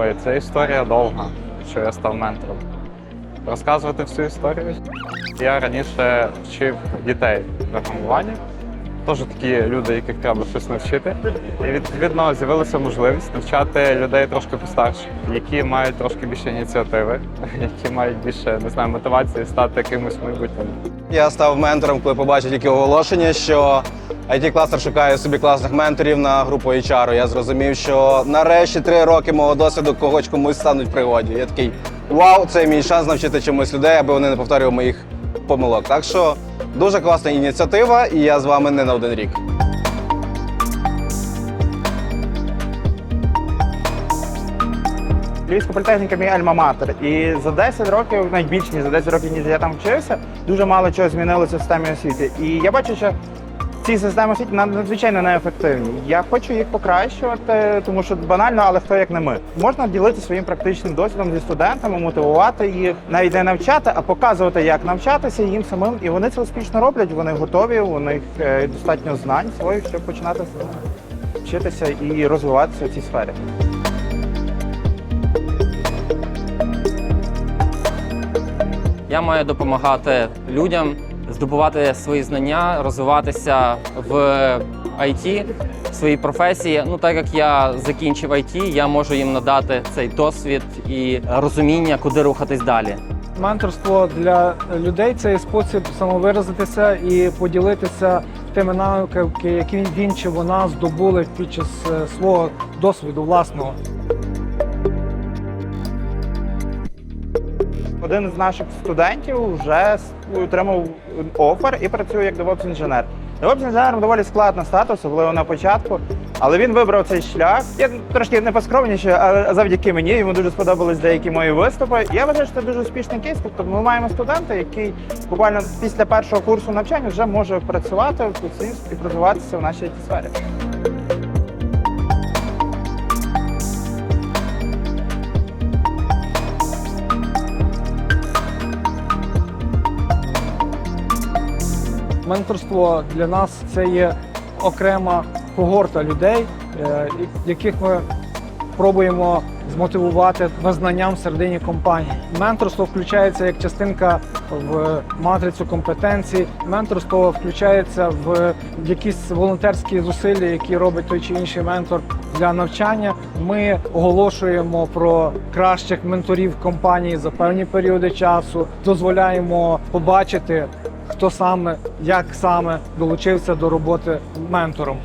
Ой, це історія довга, що я став ментором. Розказувати всю історію. Я раніше вчив дітей програмуванню. Теж такі люди, яких треба щось навчити. І відповідно з'явилася можливість навчати людей трошки постарше, які мають трошки більше ініціативи, які мають більше не знаю, мотивації стати якимось майбутнім. Я став ментором, коли побачив тільки оголошення, що it кластер шукає собі класних менторів на групу HR. Я зрозумів, що нарешті три роки мого досвіду когось комусь стануть пригоді. Я такий вау, це мій шанс навчити чомусь людей, аби вони не повторювали моїх помилок. Так що дуже класна ініціатива, і я з вами не на один рік. Львівська політехніка мій альма-матер. І за 10 років, навіть більше ніж за 10 років, ніж я там вчився, дуже мало чого змінилося в системі освіти. І я бачу, що ці системи освіти надзвичайно неефективні. Я хочу їх покращувати, тому що банально, але хто як не ми. Можна ділитися своїм практичним досвідом зі студентами, мотивувати їх, навіть не навчати, а показувати, як навчатися їм самим. І вони це успішно роблять. Вони готові, у них е, достатньо знань своїх, щоб починати вчитися і розвиватися в цій сфері. Я маю допомагати людям здобувати свої знання, розвиватися в IT, в своїй професії. Ну так як я закінчив IT, я можу їм надати цей досвід і розуміння, куди рухатись далі. Менторство для людей це спосіб самовиразитися і поділитися тими навиками, які він чи вона здобули під час е, свого досвіду власного. Один з наших студентів вже отримав офер і працює як DevOps інженер. DevOps інженером доволі складно стати, особливо на початку. Але він вибрав цей шлях. Я трошки не поскромніше, але завдяки мені йому дуже сподобались деякі мої виступи. Я вважаю, що це дуже успішний кейс. Тобто ми маємо студента, який буквально після першого курсу навчання вже може працювати в і розвиватися в нашій сфері. Менторство для нас це є окрема когорта людей, е, яких ми пробуємо змотивувати визнанням всередині компанії. Менторство включається як частинка в матрицю компетенцій. Менторство включається в якісь волонтерські зусилля, які робить той чи інший ментор для навчання. Ми оголошуємо про кращих менторів компанії за певні періоди часу, дозволяємо побачити хто саме, як саме долучився до роботи ментором.